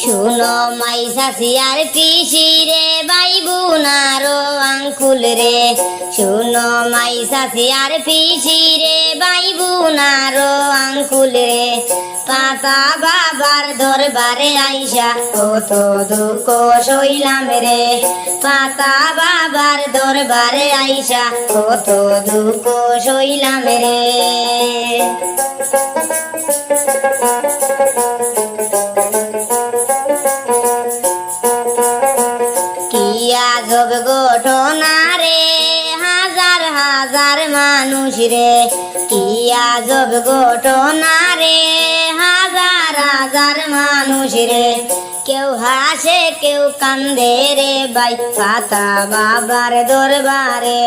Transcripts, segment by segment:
শুনো মাই শাসিয়ার পিসি রে বাই বুনারো আঙ্কুল রে। শুনো মাই শাসিয়ার পিসি রে বাই বুনারো আঙ্কুল রে। পাতা বাবার দরবারে আইসা কত দুঃখ সইলাম রে। পাতা বাবার দরবারে আইসা কত দুঃখ সইলাম রে। কি আজব ঘটনা রে? হাজার হাজার মানুষ রে। কি আজব ঘটনা রে? হাজার হাজার মানুষ রে। কেউ হাসে, কেউ কান্দে রে বাই পাতা বাবার দরবারে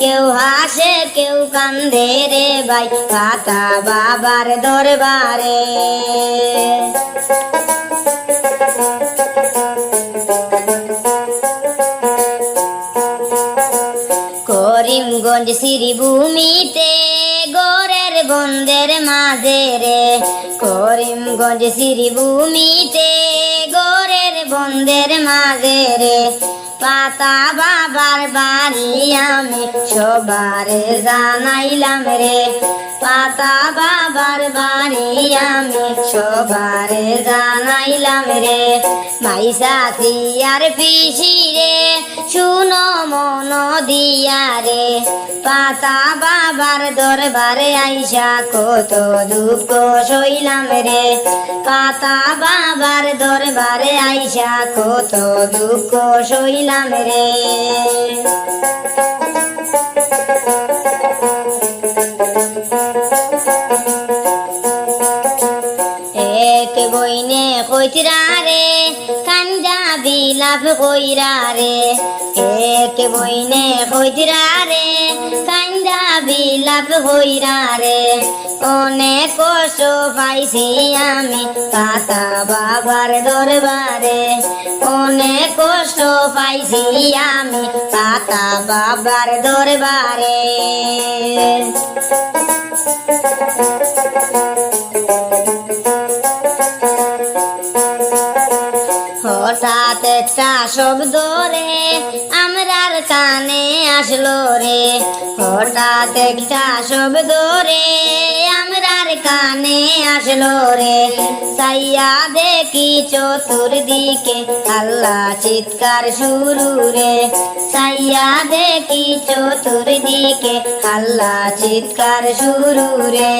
কেউ হাসে, কেউ কান্দে রে বাই পাতা বাবার দরবারে। করিমগঞ্জ শ্রীভূমিতে গোরের বন্দের মাঝে রে করিমগঞ্জ শ্রীভূমিতে গোরের বন্দের মাঝে রে। পাতা বাবার বাড়ি আমি সবার জানাইলাম রে। পাতা বাবার বাড়ি আমি সবারে জানাইলাম রে। মাইসা আর পিসি রে, শুনো মন দিয়া রে। পাতা বাবার দরবারে আইসা কত দুঃখ সইলাম রে। পাতা বাবার দরবারে আইসা কত দুঃখ সইলাম রে। বইনে কইতরা রে কাঞ্জা বিলাপ কইরা রে বইনে কইতরা রে কাঞ্জা বিলাপ কইরা রে অনেক কষ্ট পাইছি আমি পাতা বাবার দরবারে। অনেক কষ্ট পাইছি আমি পাতা বাবার দরবারে। শব্দ দোরে আমরার কানে আসলো রে। হঠাৎ একটা শব্দ রে আমরার কানে আসলো রে। সাইয়া দেখি চতুর্দিকে আল্লাহ চিৎকার শুরু রে। সাইয়া দেখি চতুর্দিকে আল্লাহ চিৎকার শুরু রে।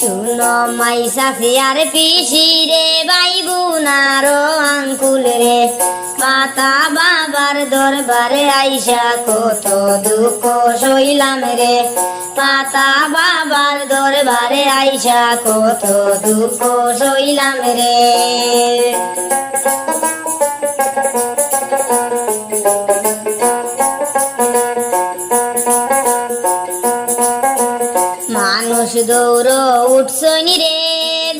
শুনো মাই সাফিয়ার পিসি রে বাই বুনারো আঙ্কুল রে। পাতা বাবার দরবারে আইসা কত দুঃখ সইলাম রে। পাতা বাবার দরবারে আইসা কত দুঃখ সইলাম রে। মানুষ দৌড় উঠছনি রে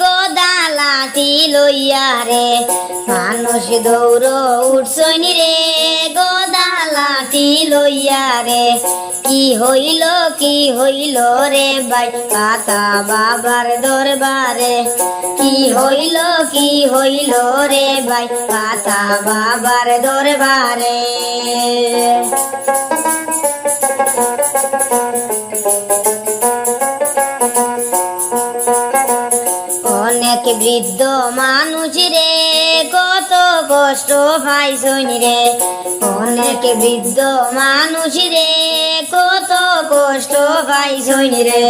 গোদালাটি লইয়া রে। মানুষ দৌড় উঠছনি রে গোদালাটি লইয়া রে, কি হইল কি হইল রে? বাই পাতা বাবার দরবারে, কি হইল কি হইল রে? বাই পাতা বাবার দরবারে। অনেক বৃদ্ধ কষ্ট পাইছন রে। অনেক বৃদ্ধ মানুষ রে, কত কষ্ট পাইছন রে।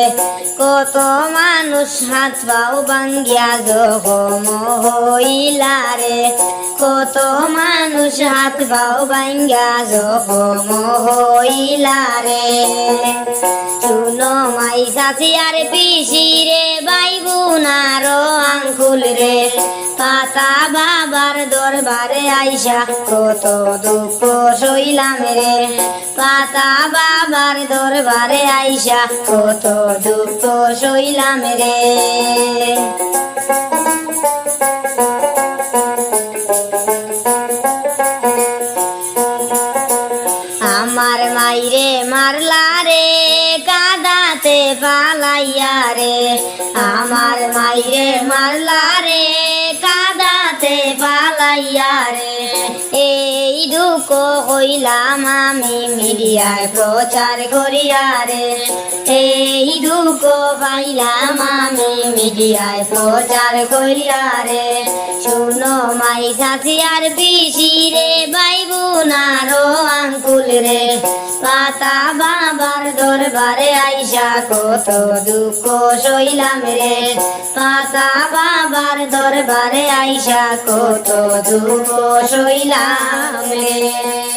কত মানুষ হাত পাও বাঙ্গিয়া জখম হইলা রে। কত মানুষ হাত পাও বাঙ্গিয়া জখম হইলা রে। শুনো মাই সাথী আর পিসি রে বাই বুনারো আঙ্কুল রে। পাতা বাবার দরবারে আইসা, কত দুঃখ সইলাম রে। পাতা বাবার দরবারে আইসা, কত দুঃখ সইলাম রে। পালাইয়া রে, আমার মাইরে মারলা রে, কাদাতে পালাইয়া রে। এই দুঃখ হইলাম আমি মিডিয়ায় প্রচার করিয়া রে। এই দুঃখ পাইলাম আমি মিডিয়ায় প্রচার করিয়া রে। শুনো মাই সাথী, আর পিসি রে বাইবু নারো আঙ্কুল রে। পাতা বাবার দরবারে আইসা কত দুঃখ সইলাম রে। পাতা বাবার দরবারে আইসা কত দুঃখ সইলাম রে।